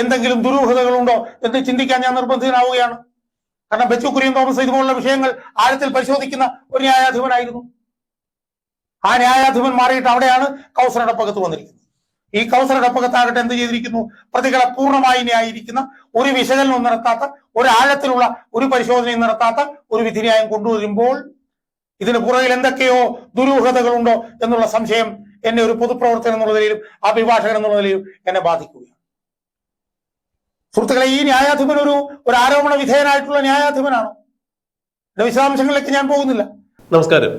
എന്തെങ്കിലും ദുരൂഹതകളുണ്ടോ എന്ന് ചിന്തിക്കാൻ ഞാൻ നിർബന്ധിതനാവുകയാണ്. കാരണം ബച്ചു കുര്യൻ തോമസ് ഇതുപോലുള്ള വിഷയങ്ങൾ ആഴത്തിൽ പരിശോധിക്കുന്ന ഒരു ന്യായാധിപനായിരുന്നു. ആ ന്യായാധിപൻ മാറിയിട്ട് അവിടെയാണ് കൗസറുടെ പകത്ത് വന്നിരിക്കുന്നത്. ഈ കൗസറുടെ പകത്താകട്ടെ എന്ത് ചെയ്തിരിക്കുന്നു? പ്രതികളെ പൂർണമായി ന്യായീകരിക്കുന്ന ഒരു വിശകലനം നടത്താത്ത ഒരു ആഴത്തിലുള്ള ഒരു പരിശോധനയും നടത്താത്ത ഒരു വിധിന്യായം കൊണ്ടുവരുമ്പോൾ ഇതിന് പുറകിൽ എന്തൊക്കെയോ ദുരൂഹതകളുണ്ടോ എന്നുള്ള സംശയം എന്നെ ഒരു പൊതുപ്രവർത്തകൻ എന്നുള്ള നിലയിലും അഭിഭാഷകൻ എന്നുള്ള നിലയിലും എന്നെ ബാധിക്കുകയാണ്. സുഹൃത്തുക്കളെ ഈ ന്യായാധിപൻ ഒരു ഒരു ആരോപണ വിധേയനായിട്ടുള്ള ന്യായാധിപനാണോ? എന്റെ വിശദാംശങ്ങളിലേക്ക് ഞാൻ പോകുന്നില്ല. നമസ്കാരം.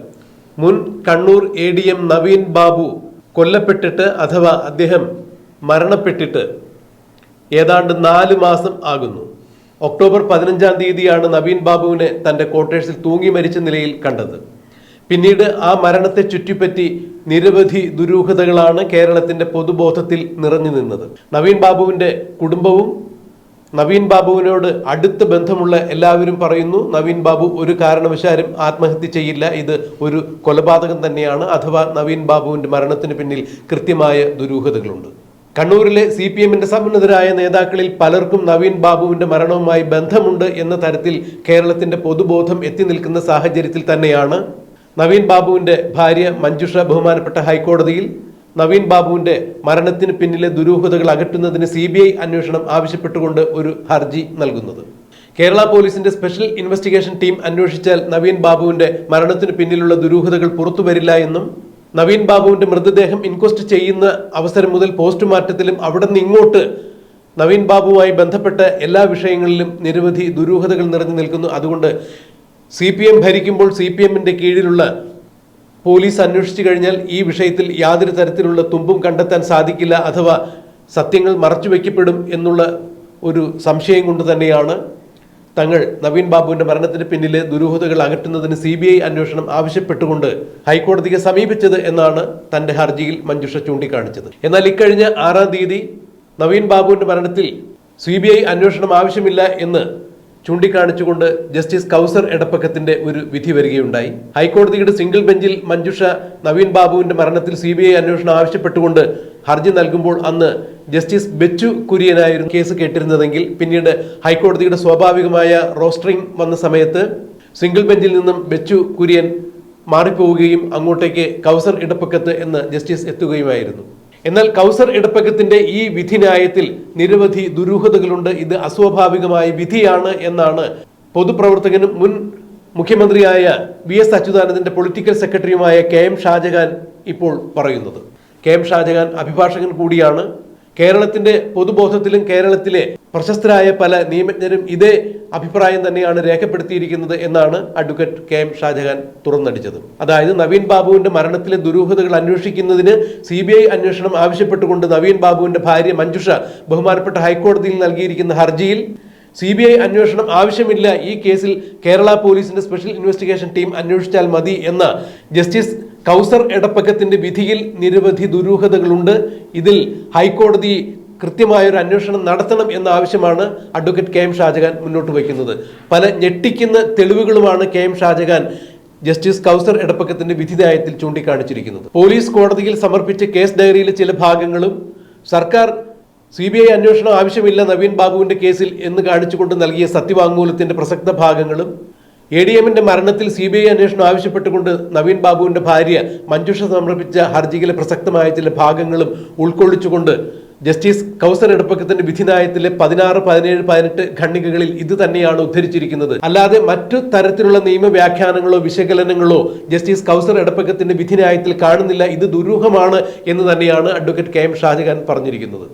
മുൻ Kannur A D M Naveen Babu കൊല്ലപ്പെട്ടിട്ട് അഥവാ അദ്ദേഹം മരണപ്പെട്ടിട്ട് ഏതാണ്ട് നാല് മാസം ആകുന്നു. ഒക്ടോബർ പതിനഞ്ചാം തീയതിയാണ് നവീൻ ബാബുവിനെ തന്റെ ക്വാർട്ടേഴ്സിൽ തൂങ്ങി മരിച്ച നിലയിൽ കണ്ടത്. പിന്നീട് ആ മരണത്തെ ചുറ്റിപ്പറ്റി നിരവധി ദുരൂഹതകളാണ് കേരളത്തിന്റെ പൊതുബോധത്തിൽ നിറഞ്ഞു നിന്നത്. നവീൻ ബാബുവിന്റെ കുടുംബവും നവീൻ ബാബുവിനോട് അടുത്ത ബന്ധമുള്ള എല്ലാവരും പറയുന്നു നവീൻ ബാബു ഒരു കാരണവശാലും ആത്മഹത്യ ചെയ്യില്ല. ഇത് ഒരു കൊലപാതകം തന്നെയാണ്. അഥവാ നവീൻ ബാബുവിന്റെ മരണത്തിന് പിന്നിൽ കൃത്യമായ ദുരൂഹതകളുണ്ട്. കണ്ണൂരിലെ സി പി എമ്മിന്റെ സമുന്നതരായ നേതാക്കളിൽ പലർക്കും നവീൻ ബാബുവിന്റെ മരണവുമായി ബന്ധമുണ്ട് എന്ന തരത്തിൽ കേരളത്തിന്റെ പൊതുബോധം എത്തി നിൽക്കുന്ന സാഹചര്യത്തിൽ തന്നെയാണ് നവീൻ ബാബുവിന്റെ ഭാര്യ മഞ്ജുഷ ബഹുമാനപ്പെട്ട ഹൈക്കോടതിയിൽ നവീൻ ബാബുവിന്റെ മരണത്തിന് പിന്നിലെ ദുരൂഹതകൾ അകറ്റുന്നതിന് സി ബി ഐ അന്വേഷണം ആവശ്യപ്പെട്ടുകൊണ്ട് ഒരു ഹർജി നൽകുന്നത്. കേരള പോലീസിന്റെ സ്പെഷ്യൽ ഇൻവെസ്റ്റിഗേഷൻ ടീം അന്വേഷിച്ചാൽ നവീൻ ബാബുവിന്റെ മരണത്തിന് പിന്നിലുള്ള ദുരൂഹതകൾ പുറത്തുവരില്ല എന്നും നവീൻ ബാബുവിന്റെ മൃതദേഹം ഇൻക്വസ്റ്റ് ചെയ്യുന്ന അവസരം മുതൽ പോസ്റ്റ്മോർട്ടത്തിലും അവിടെ നിന്ന് ഇങ്ങോട്ട് നവീൻ ബാബുവുമായി ബന്ധപ്പെട്ട എല്ലാ വിഷയങ്ങളിലും നിരവധി ദുരൂഹതകൾ നിറഞ്ഞു നിൽക്കുന്നു. അതുകൊണ്ട് സി ഭരിക്കുമ്പോൾ സി കീഴിലുള്ള പോലീസ് അന്വേഷിച്ചു കഴിഞ്ഞാൽ ഈ വിഷയത്തിൽ യാതൊരു തരത്തിലുള്ള തുമ്പും കണ്ടെത്താൻ സാധിക്കില്ല അഥവാ സത്യങ്ങൾ മറച്ചുവെക്കപ്പെടും എന്നുള്ള ഒരു സംശയം കൊണ്ട് തന്നെയാണ് തങ്ങൾ നവീൻ ബാബുവിന്റെ മരണത്തിന് പിന്നിലെ ദുരൂഹതകൾ അകറ്റുന്നതിന് സി ബി ഐ അന്വേഷണം ആവശ്യപ്പെട്ടുകൊണ്ട് ഹൈക്കോടതിയെ സമീപിച്ചത് എന്നാണ് തന്റെ ഹർജിയിൽ മഞ്ജുഷ ചൂണ്ടിക്കാണിച്ചത്. എന്നാൽ ഇക്കഴിഞ്ഞ ആറാം തീയതി നവീൻ ബാബുവിന്റെ മരണത്തിൽ സി ബി ഐ അന്വേഷണം ആവശ്യമില്ല എന്ന് ചൂണ്ടിക്കാണിച്ചുകൊണ്ട് ജസ്റ്റിസ് കൗസർ എടപ്പക്കത്തിന്റെ ഒരു വിധി വരികയുണ്ടായി. ഹൈക്കോടതിയുടെ സിംഗിൾ ബെഞ്ചിൽ മഞ്ജുഷ നവീൻ ബാബുവിന്റെ മരണത്തിൽ സി അന്വേഷണം ആവശ്യപ്പെട്ടുകൊണ്ട് ഹർജി നൽകുമ്പോൾ അന്ന് ജസ്റ്റിസ് ബെച്ചു കുര്യനായിരുന്നു കേസ് കേട്ടിരുന്നതെങ്കിൽ പിന്നീട് ഹൈക്കോടതിയുടെ സ്വാഭാവികമായ റോസ്റ്ററിംഗ് വന്ന സമയത്ത് സിംഗിൾ ബെഞ്ചിൽ നിന്നും ബെച്ചു കുര്യൻ മാറിപ്പോവുകയും അങ്ങോട്ടേക്ക് കൗസർ ഇടപ്പക്കത്ത് എന്ന് ജസ്റ്റിസ് എത്തുകയുമായിരുന്നു. എന്നാൽ കൗസർ ഇടപ്പക്കത്തിന്റെ ഈ വിധിന്യായത്തിൽ നിരവധി ദുരൂഹതകളുണ്ട്. ഇത് അസ്വാഭാവികമായ വിധിയാണ് എന്നാണ് പൊതുപ്രവർത്തകനും മുൻ മുഖ്യമന്ത്രിയായ വി എസ് അച്യുതാനന്ദന്റെ പൊളിറ്റിക്കൽ സെക്രട്ടറിയുമായ കെ എം ഷാജഹാൻ ഇപ്പോൾ പറയുന്നത്. കെ എം ഷാജഹാൻ അഭിഭാഷകൻ കൂടിയാണ്. കേരളത്തിന്റെ പൊതുബോധത്തിലും കേരളത്തിലെ പ്രശസ്തരായ പല നിയമജ്ഞരും ഇതേ അഭിപ്രായം തന്നെയാണ് രേഖപ്പെടുത്തിയിരിക്കുന്നത് എന്നാണ് അഡ്വക്കേറ്റ് കെ എം ഷാജഹാൻ തുറന്നടിച്ചത്. അതായത് നവീൻ ബാബുവിന്റെ മരണത്തിലെ ദുരൂഹതകൾ അന്വേഷിക്കുന്നതിന് സി ബി ഐ അന്വേഷണം ആവശ്യപ്പെട്ടുകൊണ്ട് നവീൻ ബാബുവിന്റെ ഭാര്യ മഞ്ജുഷ ബഹുമാനപ്പെട്ട ഹൈക്കോടതിയിൽ നൽകിയിരിക്കുന്ന ഹർജിയിൽ സി ബി ഐ അന്വേഷണം ആവശ്യമില്ല ഈ കേസിൽ കേരള പോലീസിന്റെ സ്പെഷ്യൽ ഇൻവെസ്റ്റിഗേഷൻ ടീം അന്വേഷിച്ചാൽ മതി എന്ന ജസ്റ്റിസ് കൗസർ എടപ്പക്കത്തിന്റെ വിധിയിൽ നിരവധി ദുരൂഹതകളുണ്ട്. ഇതിൽ ഹൈക്കോടതി കൃത്യമായൊരു അന്വേഷണം നടത്തണം എന്ന ആവശ്യമാണ് അഡ്വക്കേറ്റ് കെ എം ഷാജഹാൻ മുന്നോട്ട് വയ്ക്കുന്നത്. പല ഞെട്ടിക്കുന്ന തെളിവുകളുമാണ് K M Shajahan justice Kauser എടപ്പക്കത്തിന്റെ വിധിദായത്തിൽ ചൂണ്ടിക്കാണിച്ചിരിക്കുന്നത്. പോലീസ് കോടതിയിൽ സമർപ്പിച്ച കേസ് ഡയറിയിലെ ചില ഭാഗങ്ങളും സർക്കാർ സി ബി ഐ അന്വേഷണം ആവശ്യമില്ല നവീൻ ബാബുവിന്റെ കേസിൽ എന്ന് കാണിച്ചുകൊണ്ട് നൽകിയ സത്യവാങ്മൂലത്തിന്റെ പ്രസക്ത ഭാഗങ്ങളും എ ഡി എമ്മിന്റെ മരണത്തിൽ സി ബി ഐ അന്വേഷണം ആവശ്യപ്പെട്ടുകൊണ്ട് നവീൻ ബാബുവിന്റെ ഭാര്യ മഞ്ജുഷ സമർപ്പിച്ച ഹർജിയിലെ പ്രസക്തമായ ചില ഭാഗങ്ങളും ഉൾക്കൊള്ളിച്ചുകൊണ്ട് ജസ്റ്റിസ് കൗസർ എടപ്പക്കത്തിന്റെ വിധിനായത്തിലെ പതിനാറ് പതിനേഴ് പതിനെട്ട് ഖണ്ഡികകളിൽ ഇത് തന്നെയാണ് ഉദ്ധരിച്ചിരിക്കുന്നത്. അല്ലാതെ മറ്റു തരത്തിലുള്ള നിയമവ്യാഖ്യാനങ്ങളോ വിശകലനങ്ങളോ ജസ്റ്റിസ് കൗസർ എടപ്പക്കത്തിന്റെ വിധിനായത്തിൽ കാണുന്നില്ല. ഇത് ദുരൂഹമാണ് എന്ന് തന്നെയാണ് അഡ്വക്കേറ്റ് കെ എം പറഞ്ഞിരിക്കുന്നത്.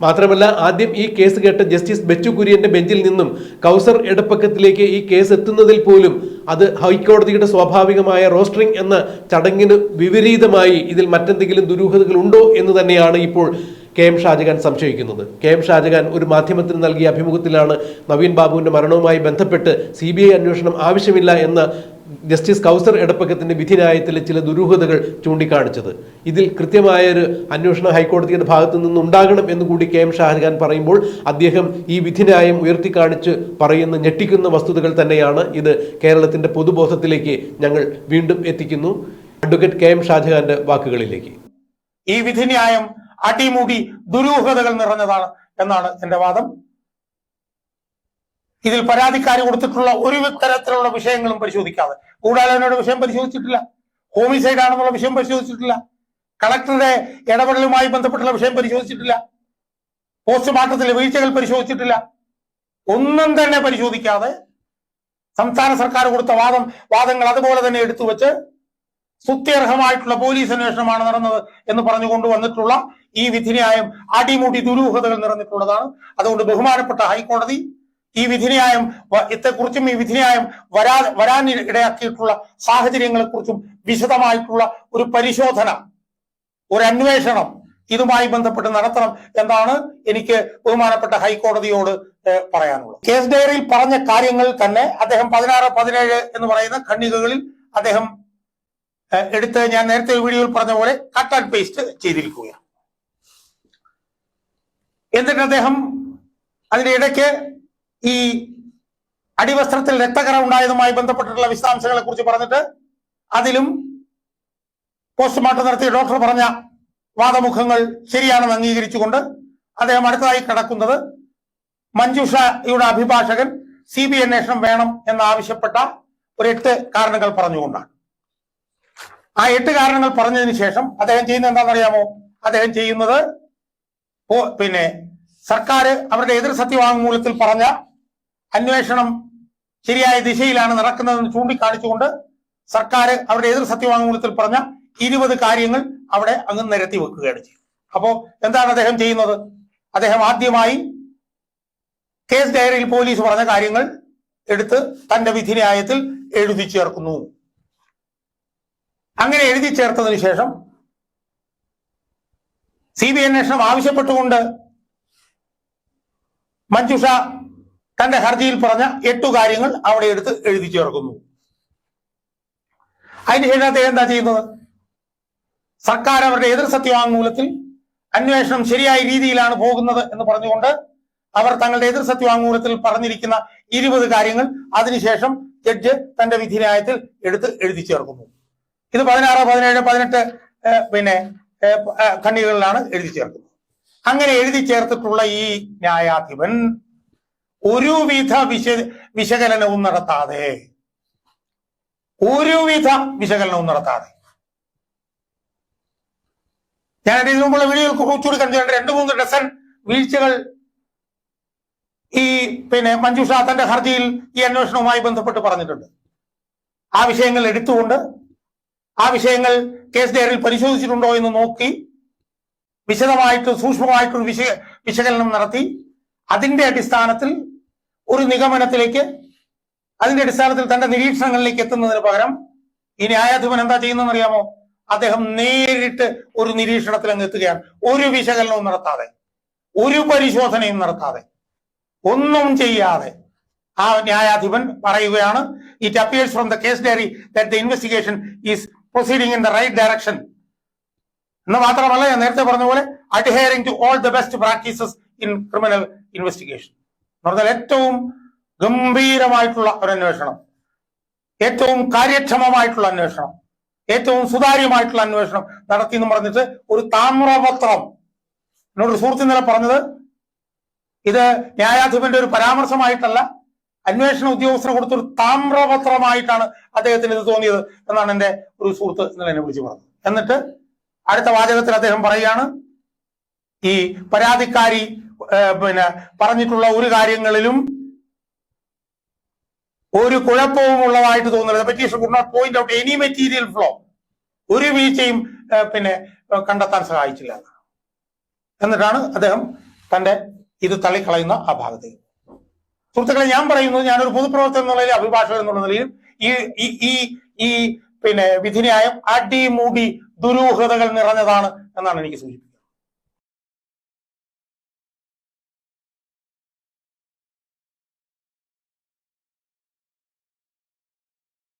മാത്രമല്ല ആദ്യം ഈ കേസ് കേട്ട ജസ്റ്റിസ് ബെച്ചു കുര്യന്റെ ബെഞ്ചിൽ നിന്നും കൗസർ ഇടപ്പക്കത്തിലേക്ക് ഈ കേസ് എത്തുന്നതിൽ പോലും അത് ഹൈക്കോടതിയുടെ സ്വാഭാവികമായ റോസ്റ്ററിംഗ് എന്ന ചടങ്ങിന് വിപരീതമായി ഇതിൽ മറ്റെന്തെങ്കിലും ദുരൂഹതകൾ ഉണ്ടോ എന്ന് തന്നെയാണ് ഇപ്പോൾ കെ എം ഷാജഹാൻ സംശയിക്കുന്നത്. കെ എം ഷാജഹാൻ ഒരു മാധ്യമത്തിന് നൽകിയ അഭിമുഖത്തിലാണ് നവീൻ ബാബുവിന്റെ മരണവുമായി ബന്ധപ്പെട്ട് സി ബി ഐ അന്വേഷണം ആവശ്യമില്ല എന്ന ജസ്റ്റിസ് കൗസർ എടപ്പക്കത്തിന്റെ വിധിന്യായത്തിലെ ചില ദുരൂഹതകൾ ചൂണ്ടിക്കാണിച്ചത്. ഇതിൽ കൃത്യമായൊരു അന്വേഷണം ഹൈക്കോടതിയുടെ ഭാഗത്തു നിന്ന് ഉണ്ടാകണം എന്ന് കൂടി കെ എം ഷാജഹാൻ പറയുമ്പോൾ അദ്ദേഹം ഈ വിധിന്യായം ഉയർത്തിക്കാണിച്ച് പറയുന്ന ഞെട്ടിക്കുന്ന വസ്തുതകൾ തന്നെയാണ് ഇത് കേരളത്തിന്റെ പൊതുബോധത്തിലേക്ക് ഞങ്ങൾ വീണ്ടും എത്തിക്കുന്നു. അഡ്വക്കേറ്റ് കെ എം ഷാജഹാന്റെ വാക്കുകളിലേക്ക്. ഈ വിധിന്യായം അടിമുടി ദുരൂഹതകൾ നിറഞ്ഞതാണ് എന്നാണ് എന്റെ വാദം. ഇതിൽ പരാതിക്കാരി കൊടുത്തിട്ടുള്ള ഒരു തരത്തിലുള്ള വിഷയങ്ങളും പരിശോധിക്കാതെ. ഗൂഢാലോചനയുടെ വിഷയം പരിശോധിച്ചിട്ടില്ല. ഹോമിസൈഡ് ആണെന്നുള്ള വിഷയം പരിശോധിച്ചിട്ടില്ല. കളക്ടറുടെ ഇടപെടലുമായി ബന്ധപ്പെട്ടുള്ള വിഷയം പരിശോധിച്ചിട്ടില്ല. പോസ്റ്റ്മോർട്ടത്തിലെ വീഴ്ചകൾ പരിശോധിച്ചിട്ടില്ല. ഒന്നും തന്നെ പരിശോധിക്കാതെ സംസ്ഥാന സർക്കാർ കൊടുത്ത വാദം വാദങ്ങൾ അതുപോലെ തന്നെ എടുത്തു വെച്ച് സുത്യർഹമായിട്ടുള്ള പോലീസ് അന്വേഷണമാണ് നടന്നത് എന്ന് പറഞ്ഞുകൊണ്ട് വന്നിട്ടുള്ള ഈ വിധിന്യായം അടിമുടി ദുരൂഹതകൾ നിറഞ്ഞിട്ടുള്ളതാണ്. അതുകൊണ്ട് ബഹുമാനപ്പെട്ട ഹൈക്കോടതി ഈ വിധിന്യായം ഇത്തെക്കുറിച്ചും ഈ വിധിന്യായം വരാ വരാൻ ഇടയാക്കിയിട്ടുള്ള സാഹചര്യങ്ങളെക്കുറിച്ചും വിശദമായിട്ടുള്ള ഒരു പരിശോധന ഒരു അന്വേഷണം ഇതുമായി ബന്ധപ്പെട്ട് നടത്തണം എന്നാണ് എനിക്ക് ബഹുമാനപ്പെട്ട ഹൈക്കോടതിയോട് പറയാനുള്ളത്. കേസ് ഡയറിയിൽ പറഞ്ഞ കാര്യങ്ങൾ തന്നെ അദ്ദേഹം പതിനാറ് പതിനേഴ് എന്ന് പറയുന്ന ഖണ്ഡികകളിൽ അദ്ദേഹം എടുത്ത് ഞാൻ നേരത്തെ വീഡിയോയിൽ പറഞ്ഞ പോലെ കട്ട് ആൻഡ് പേസ്റ്റ് ചെയ്തിരിക്കുകയാണ്. എന്നിട്ട് അദ്ദേഹം അതിന്റെ ഇടയ്ക്ക് ഈ അടിവസ്ത്രത്തിൽ രക്തകറ ഉണ്ടായതുമായി ബന്ധപ്പെട്ടിട്ടുള്ള വിശദാംശങ്ങളെ കുറിച്ച് പറഞ്ഞിട്ട് അതിലും പോസ്റ്റ്മോർട്ടം നടത്തിയ ഡോക്ടർ പറഞ്ഞ വാദമുഖങ്ങൾ ശരിയാണെന്ന് അംഗീകരിച്ചുകൊണ്ട് അദ്ദേഹം അടുത്തതായി കിടക്കുന്നത് മഞ്ജുഷയുടെ അഭിഭാഷകൻ സി ബി അന്വേഷണം വേണം എന്നാവശ്യപ്പെട്ട ഒരു എട്ട് കാരണങ്ങൾ പറഞ്ഞുകൊണ്ടാണ്. ആ എട്ട് കാരണങ്ങൾ പറഞ്ഞതിന് ശേഷം അദ്ദേഹം ചെയ്യുന്നത് എന്താണെന്നറിയാമോ? അദ്ദേഹം ചെയ്യുന്നത് പിന്നെ സർക്കാർ അവരുടെ എതിർ സത്യവാങ്മൂലത്തിൽ പറഞ്ഞ അന്വേഷണം ശരിയായ ദിശയിലാണ് നടക്കുന്നതെന്ന് ചൂണ്ടിക്കാണിച്ചുകൊണ്ട് സർക്കാർ അവരുടെ എതിർ സത്യവാങ്മൂലത്തിൽ പറഞ്ഞ ഇരുപത് കാര്യങ്ങൾ അവിടെ അങ്ങ് നിരത്തി വെക്കുകയാണ് ചെയ്യുന്നത് അപ്പോ എന്താണ് അദ്ദേഹം ചെയ്യുന്നത്? അദ്ദേഹം ആദ്യമായി കേസ് ഡയറിയിൽ പോലീസ് പറഞ്ഞ കാര്യങ്ങൾ എടുത്ത് തന്റെ വിധിന്യായത്തിൽ എഴുതി ചേർക്കുന്നു. അങ്ങനെ എഴുതി ചേർത്തതിന് ശേഷം സി ബി അന്വേഷണം ആവശ്യപ്പെട്ടുകൊണ്ട് മഞ്ജുഷ തന്റെ ഹർജിയിൽ പറഞ്ഞ എട്ടു കാര്യങ്ങൾ അവിടെ എടുത്ത് എഴുതി ചേർക്കുന്നു. അതിനുശേഷം അദ്ദേഹം എന്താ ചെയ്യുന്നത്? സർക്കാർ അവരുടെ എതിർ സത്യവാങ്മൂലത്തിൽ അന്വേഷണം ശരിയായ രീതിയിലാണ് പോകുന്നത് എന്ന് പറഞ്ഞുകൊണ്ട് അവർ തങ്ങളുടെ എതിർ സത്യവാങ്മൂലത്തിൽ പറഞ്ഞിരിക്കുന്ന ഇരുപത് കാര്യങ്ങൾ അതിനുശേഷം ജഡ്ജ് തന്റെ വിധിന്യായത്തിൽ എടുത്ത് എഴുതി ചേർക്കുന്നു. ഇത് പതിനാറ് പതിനേഴ് പതിനെട്ട് പിന്നെ ഖണ്ഡികകളിലാണ് എഴുതി ചേർക്കുന്നത്. അങ്ങനെ എഴുതി ചേർത്തിട്ടുള്ള ഈ ന്യായാധിപൻ ഒരുവിധ വിശ വിശകലനവും നടത്താതെ. ഒരുവിധ വിശകലനവും നടത്താതെ. ഞാൻ ഇതിനു മുമ്പുള്ള വീഡിയോയിൽ കുറച്ചുകൂടി കണ്ടു. രണ്ട് മൂന്ന് ഡസൻ വീഴ്ചകൾ ഈ പിന്നെ മഞ്ജുഷ തന്റെ ഹർജിയിൽ ഈ അന്വേഷണവുമായി ബന്ധപ്പെട്ട് പറഞ്ഞിട്ടുണ്ട്. ആ വിഷയങ്ങൾ എടുത്തുകൊണ്ട് ആ വിഷയങ്ങൾ കേസ് ഡയറിയിൽ പരിശോധിച്ചിട്ടുണ്ടോ എന്ന് നോക്കി വിശദമായിട്ട് സൂക്ഷ്മമായിട്ടൊരു വിശ വിശകലനം നടത്തി അതിന്റെ അടിസ്ഥാനത്തിൽ ഒരു നിഗമനത്തിലേക്ക് അതിന്റെ അടിസ്ഥാനത്തിൽ തന്റെ നിരീക്ഷണങ്ങളിലേക്ക് എത്തുന്നതിന് പകരം ഈ ന്യായാധിപൻ എന്താ ചെയ്യുന്നതെന്ന് അറിയാമോ അദ്ദേഹം നേരിട്ട് ഒരു നിരീക്ഷണത്തിൽ അങ്ങ് എത്തുകയാണ്. ഒരു വിശകലനവും നടത്താതെ ഒരു പരിശോധനയും നടത്താതെ ഒന്നും ചെയ്യാതെ ആ ന്യായാധിപൻ പറയുകയാണ് it appears from the case diary that the investigation is proceeding in the right direction എന്ന് മാത്രമല്ല ഞാൻ നേരത്തെ പറഞ്ഞ പോലെ adhering to all the best practices in criminal investigation എന്ന് പറഞ്ഞാൽ ഏറ്റവും ഗംഭീരമായിട്ടുള്ള ഒരു അന്വേഷണം. ഏറ്റവും കാര്യക്ഷമമായിട്ടുള്ള അന്വേഷണം. ഏറ്റവും സുതാര്യമായിട്ടുള്ള അന്വേഷണം നടത്തി എന്ന് പറഞ്ഞിട്ട് ഒരു താമ്രപത്രം. എന്നോട് സുഹൃത്ത് ഇന്നലെ പറഞ്ഞത് ഇത് ന്യായാധിപന്റെ ഒരു പരാമർശമായിട്ടല്ല അന്വേഷണ ഉദ്യോഗസ്ഥന് കൊടുത്തൊരു താമ്രപത്രമായിട്ടാണ് അദ്ദേഹത്തിന് ഇത് തോന്നിയത് എന്നാണ് എന്റെ ഒരു സുഹൃത്ത് ഇന്നലെ എന്നെ വിളിച്ചു പറഞ്ഞത്. എന്നിട്ട് അടുത്ത വാചകത്തിൽ അദ്ദേഹം പറയുകയാണ് ഈ പരാതിക്കാരി പിന്നെ പറഞ്ഞിട്ടുള്ള ഒരു കാര്യങ്ങളിലും ഒരു കുഴപ്പവും ഉള്ളതായിട്ട് തോന്നുന്നത് petition could not point out any material flaw ഒരു വീഴ്ചയും പിന്നെ കണ്ടെത്താൻ സഹായിച്ചില്ല. എന്നിട്ടാണ് അദ്ദേഹം തന്റെ ഇത് തള്ളിക്കളയുന്ന ആ ഭാഗത്തേക്ക്. സുഹൃത്തുക്കളെ ഞാൻ പറയുന്നത് ഞാനൊരു പൊതുപ്രവർത്തകൻ എന്നുള്ള നിലയിൽ അഭിഭാഷകൻ എന്നുള്ള നിലയിൽ ഈ ഈ ഈ ഈ പിന്നെ വിധിന്യായം അടിമുടി ദുരൂഹതകൾ നിറഞ്ഞതാണ് എന്നാണ് എനിക്ക് സൂചിപ്പിക്കുന്നത്.